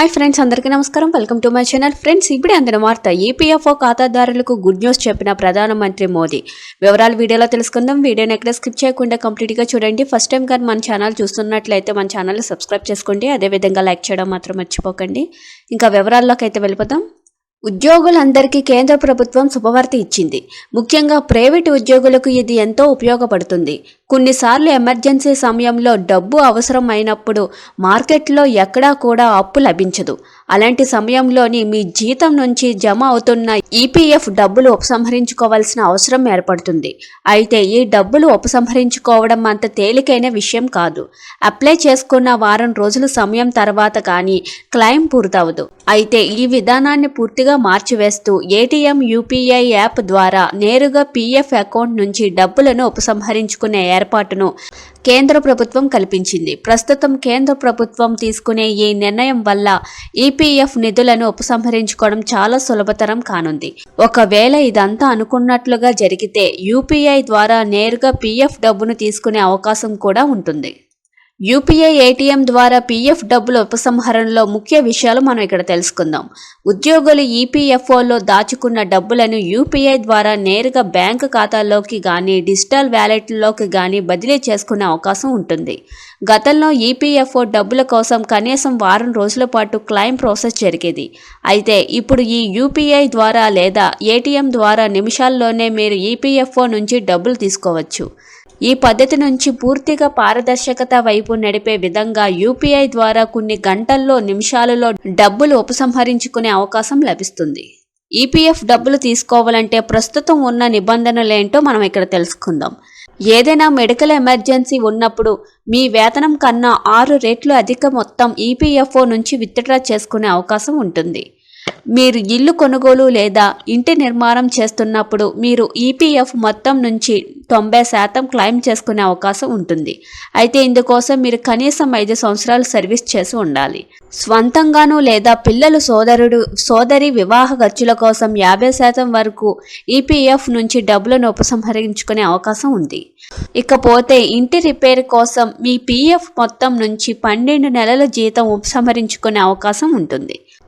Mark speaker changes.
Speaker 1: Hi friends అందరికీ నమస్కారం. Welcome to my channel friends ఇప్పుడే అందిన వార్త ఈపీఎఫ్ఓ ఖాతాదారులకు గుడ్ న్యూస్ చెప్పిన ప్రధానమంత్రి మోదీ. వివరాలు వీడియోలో తెలుసుకుందాం. వీడియోని ఎక్కడ స్కిప్ చేయకుండా కంప్లీట్గా చూడండి. ఫస్ట్ టైం కానీ మన ఛానల్ చూస్తున్నట్లయితే మన ఛానల్ సబ్స్క్రైబ్ చేసుకోండి. అదేవిధంగా లైక్ చేయడం మాత్రం మర్చిపోకండి. ఇంకా వివరాల్లోకి అయితే వెళ్ళిపోతాం ఉద్యోగులందరికీ కేంద్ర ప్రభుత్వం శుభవార్త ఇచ్చింది. ముఖ్యంగా ప్రైవేటు ఉద్యోగులకు ఇది ఎంతో ఉపయోగపడుతుంది. కొన్నిసార్లు ఎమర్జెన్సీ సమయంలో డబ్బు అవసరం అయినప్పుడు మార్కెట్లో ఎక్కడా కూడా అప్పు లభించదు. అలాంటి సమయంలోని మీ జీతం నుంచి జమ అవుతున్న ఈపీఎఫ్ డబ్బులు ఉపసంహరించుకోవాల్సిన అవసరం ఏర్పడుతుంది. అయితే ఈ డబ్బులు ఉపసంహరించుకోవడం అంత తేలికైన విషయం కాదు. అప్లై చేసుకున్న వారం రోజుల సమయం తర్వాత కానీ క్లైమ్ పూర్తవదు. అయితే ఈ విధానాన్ని పూర్తిగా మార్చివేస్తూ ఏటీఎం యూపీఐ యాప్ ద్వారా నేరుగా పీఎఫ్ అకౌంట్ నుంచి డబ్బులను ఉపసంహరించుకునే ఏర్పాటును కేంద్ర ప్రభుత్వం కల్పించింది. ప్రస్తుతం కేంద్ర ప్రభుత్వం తీసుకునే ఈ నిర్ణయం వల్ల ఈపీఎఫ్ నిధులను ఉపసంహరించుకోవడం చాలా సులభతరం కానుంది. ఒకవేళ ఇదంతా అనుకున్నట్లుగా జరిగితే యూపీఐ ద్వారా నేరుగా పీఎఫ్ డబ్బును తీసుకునే అవకాశం కూడా ఉంటుంది. యూపీఐ ఏటీఎం ద్వారా పీఎఫ్ డబ్బుల ఉపసంహరణలో ముఖ్య విషయాలు మనం ఇక్కడ తెలుసుకుందాం. ఉద్యోగులు ఈపీఎఫ్ఓలో దాచుకున్న డబ్బులను యూపీఐ ద్వారా నేరుగా బ్యాంకు ఖాతాల్లోకి కానీ డిజిటల్ వ్యాలెట్లోకి కానీ బదిలీ చేసుకునే అవకాశం ఉంటుంది. గతంలో ఈపీఎఫ్ఓ డబ్బుల కోసం కనీసం వారం రోజుల పాటు క్లైమ్ ప్రాసెస్ జరిగేది. అయితే ఇప్పుడు ఈ యూపీఐ ద్వారా లేదా ఏటీఎం ద్వారా నిమిషాల్లోనే మీరు ఈపీఎఫ్ఓ నుంచి డబ్బులు తీసుకోవచ్చు. ఈ పద్ధతి నుంచి పూర్తిగా పారదర్శకత వైపు నడిపే విధంగా యూపీఐ ద్వారా కొన్ని గంటల్లో నిమిషాలలో డబ్బులు ఉపసంహరించుకునే అవకాశం లభిస్తుంది. ఈపీఎఫ్ డబ్బులు తీసుకోవాలంటే ప్రస్తుతం ఉన్న నిబంధనలేంటో మనం ఇక్కడ తెలుసుకుందాం. ఏదైనా మెడికల్ ఎమర్జెన్సీ ఉన్నప్పుడు మీ వేతనం కన్నా ఆరు రెట్లు అధిక మొత్తం ఈపీఎఫ్ఓ నుంచి విత్డ్రా చేసుకునే అవకాశం ఉంటుంది. మీరు ఇల్లు కొనుగోలు లేదా ఇంటి నిర్మాణం చేస్తున్నప్పుడు మీరు ఈపీఎఫ్ మొత్తం నుంచి తొంభై శాతం క్లెయిమ్ చేసుకునే అవకాశం ఉంటుంది. అయితే ఇందుకోసం మీరు కనీసం ఐదు సంవత్సరాలు సర్వీస్ చేసి ఉండాలి. స్వంతంగాను లేదా పిల్లలు సోదరుడు సోదరి వివాహ ఖర్చుల కోసం యాభై శాతం వరకు ఈపీఎఫ్ నుంచి డబ్బులను ఉపసంహరించుకునే అవకాశం ఉంది. ఇకపోతే ఇంటి రిపేర్ కోసం మీ పీఎఫ్ మొత్తం నుంచి పన్నెండు నెలల జీతం ఉపసంహరించుకునే అవకాశం ఉంటుంది.